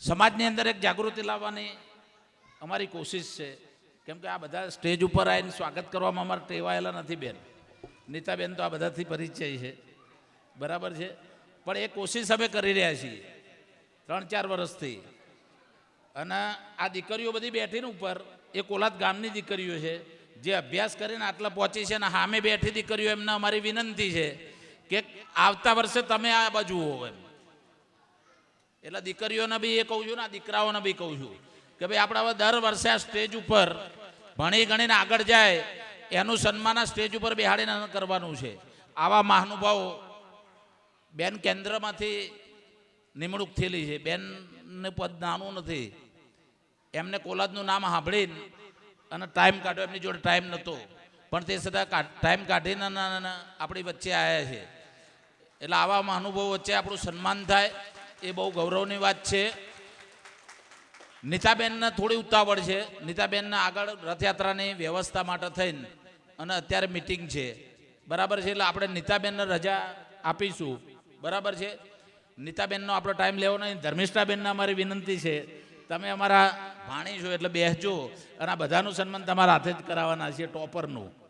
સમાજની અંદર એક જાગૃતિ લાવવાની અમારી કોશિશ છે. કેમ કે આ બધા સ્ટેજ ઉપર આવીને સ્વાગત કરવામાં અમારે ટેવાયેલા નથી બેન. નીતાબેન તો આ બધાથી પરિચય છે. બરાબર છે? પણ એ કોશિશ અમે કરી રહ્યા છીએ. ત્રણ ચાર વર્ષથી. અને આ દીકરીઓ બધી બેઠીને ઉપર, એ કોલાદ ગામની દીકરીઓ છે. જે અભ્યાસ કરીને આટલા પહોંચી છે અને સામે બેઠી દીકરીઓ, એમને અમારી વિનંતી છે કે આવતા વર્ષે તમે આ બાજુ હોવ એમ. એટલે દીકરીઓને બી એ કહું છું ને દીકરાઓને બી કહું છું કે ભાઈ આપણે દર વર્ષે આ સ્ટેજ ઉપર ભણી ગણીને આગળ જાય, એનું સન્માન આ સ્ટેજ ઉપર બેહાડીને કરવાનું છે. આવા મહાનુભાવો બેન કેન્દ્રમાંથી નિમણૂક થયેલી છે. બેનનું પદ નાનું નથી. એમને કોલાદનું નામ સાંભળીને અને ટાઈમ કાઢ્યો, એમની જોડે ટાઈમ નહોતો. પણ તે છતાં ટાઈમ કાઢીને આપણી વચ્ચે આવ્યા છે. એટલે આવા મહાનુભાવો વચ્ચે આપણું સન્માન થાય. એ બહુ ગૌરવની વાત છે. નીતાબેનને થોડી ઉતાવળ છે. નીતાબેનને આગળ રથયાત્રાની વ્યવસ્થા માટે થઈને અને અત્યારે મિટિંગ છે. બરાબર છે, એટલે આપણે નીતાબેનને રજા આપીશું. બરાબર છે? નીતાબેનનો આપણો ટાઈમ લેવો નહીં. ધર્મિષ્ઠાબેનને અમારી વિનંતી છે. તમે અમારા ભાણી છો એટલે બેસજો. અને આ બધાનું સન્માન તમારા હાથે જ કરાવવાના છે ટોપરનું.